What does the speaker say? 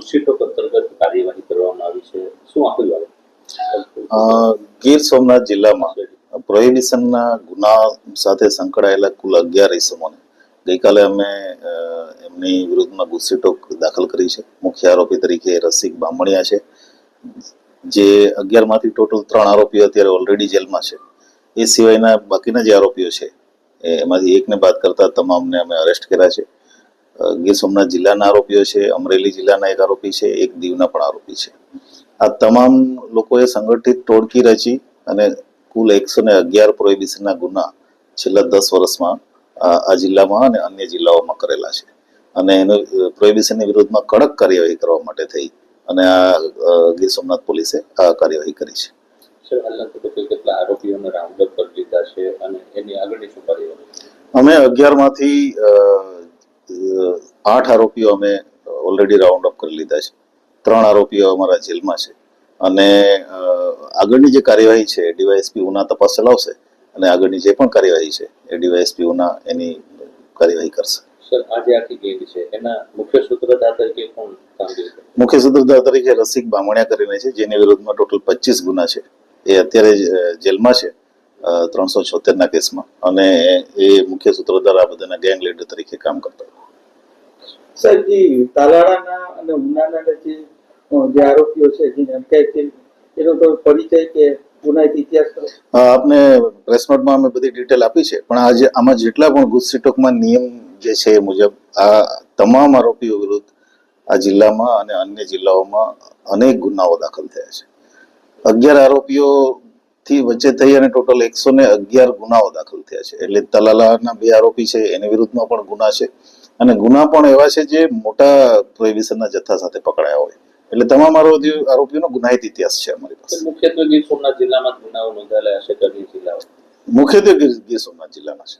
ગુસ્સીટોક અંતર્ગત કાર્યવાહી કરવામાં આવી છે. શું આખી બાબત ગીર સોમનાથ જિલ્લામાં પ્રોહિબિશનના ગુના સાથે સંકળાયેલા કુલ અગિયાર ઇસમોને ગઈકાલે અમે એમની વિરુદ્ધમાં ગુસ્સીટોક દાખલ કરી છે. મુખ્ય આરોપી તરીકે રસિક બામણિયા છે. જે અગિયારમાંથી ટોટલ ત્રણ આરોપીઓ અત્યારે ઓલરેડી જેલમાં છે. એ સિવાયના બાકીના જે આરોપીઓ છે એમાંથી એકને બાદ કરતા તમામને અમે અરેસ્ટ કર્યા છે. ગીર સોમનાથ જિલ્લાના આરોપીઓ છે અમરેલી જિલ્લાના એક આરોપી છે એક દીવના પણ આરોપી છે. આ તમામ લોકોએ સંગઠિત ટોળકી રચી અને કુલ એકસો ને અગિયાર પ્રોહિબિશનના ગુના છેલ્લા દસ વર્ષમાં આ જિલ્લામાં અને અન્ય જિલ્લાઓમાં કરેલા છે. અને એનો પ્રોહિબિશનની વિરુદ્ધમાં કડક કાર્યવાહી કરવા માટે થઈ અને આ ગીર સોમનાથ પોલીસે આ કાર્યવાહી કરી છે. અમે અગિયારમાંથી અ, આઠ આરોપીઓ અમે ઓલરેડી રાઉન્ડ અપ કરી લીધા છે. ત્રણ આરોપીઓ અમારા જેલમાં છે. અને આગળની જે કાર્યવાહી છે ડીવાયએસપી ઉના તપાસ ચલાવશે અને આગળની જે પણ કાર્યવાહી છે એ ડીવાયએસપી ઉના એની કાર્યવાહી કરશે. સર આ આખી ગેંગ છે. એના મુખ્ય સૂત્રધાર તરીકે કોણ મુખ્ય સૂત્રધાર તરીકે રસિક બામણિયા કરીને છે જેની વિરુદ્ધમાં ટોટલ પચીસ ગુના છે. એ અત્યારે જેલમાં છે ત્રણસો છોતેરના કેસમાં. અને એ મુખ્ય સૂત્રધાર આ બધાના ગેંગ લીડર તરીકે કામ કરતા હતા. સાહેબજી તાલાળાના અને ઉનાના જે જે આરોપીઓ છે જેને અટકાય છે, એનો તો પરિચય કે આપને પ્રેસ નોટમાં અમે બધી ડિટેલ આપી છે, પણ આજે આમાં જેટલા પણ ગુસ્સીટોકમાં નિયમ જે છે એ મુજબ આ તમામ આરોપીઓ વિરુદ્ધ આ જિલ્લામાં અને અન્ય જિલ્લાઓમાં અનેક ગુનાઓ દાખલ થયા છે. અગિયાર આરોપીઓ થી વચ્ચે થઈ અને ટોટલ એકસો ને અગિયાર ગુનાઓ દાખલ થયા છે. એટલે તલાલાના બે આરોપી છે, એની વિરુદ્ધમાં પણ ગુના છે. અને ગુના પણ એવા છે જે મોટા પ્રોહિબિશનના જથ્થા સાથે પકડાયા હોય. એટલે તમામ આરોપીઓ આરોપીઓનો ગુનાહિત ઇતિહાસ છે અમારી પાસે. મુખ્યત્વે ગીર સોમનાથ જિલ્લામાં ગુનાઓ નોંધાયેલા હશે કે અન્ય જિલ્લાઓ? મુખ્યત્વે ગીર સોમનાથ જિલ્લામાં છે.